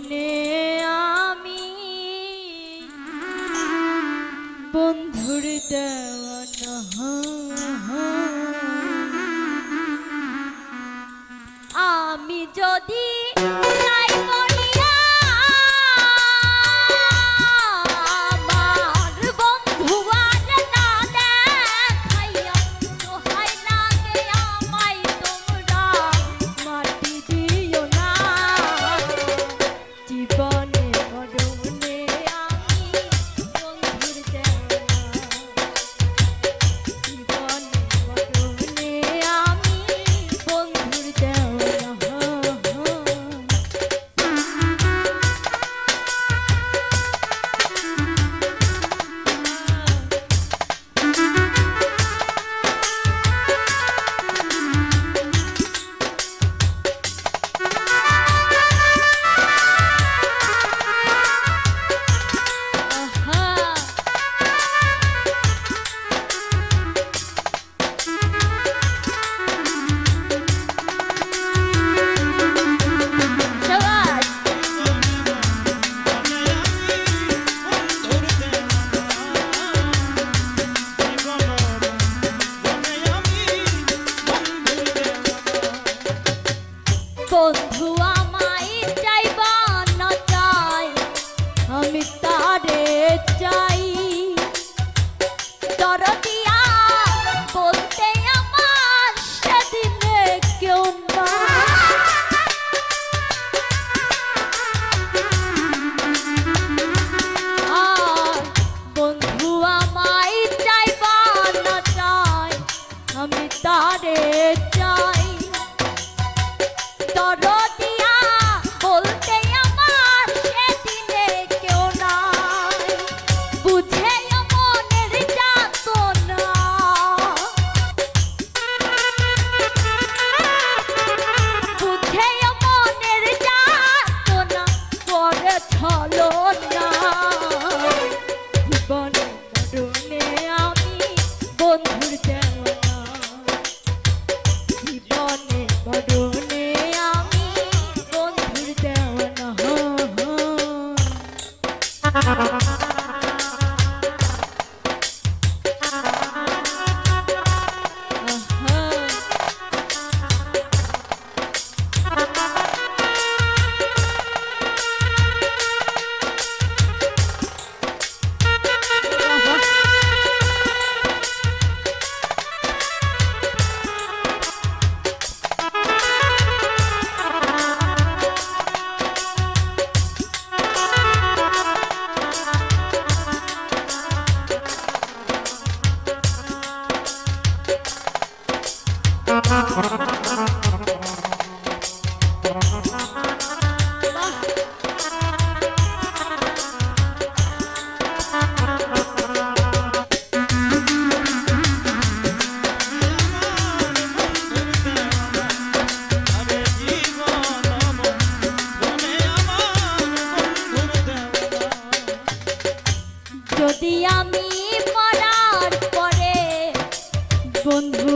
মরণে আমি বন্ধুর দেওয়ানা Víctor. বন্ধু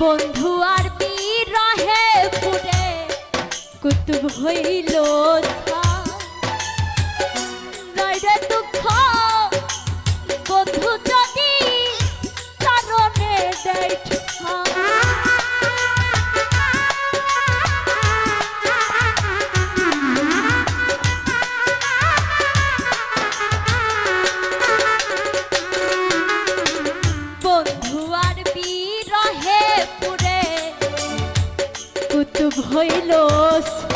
বন্ধু আর বিরহে পুরে কুতুব হইল রে দুঃখ বন্ধু যদি কারণে দেয় los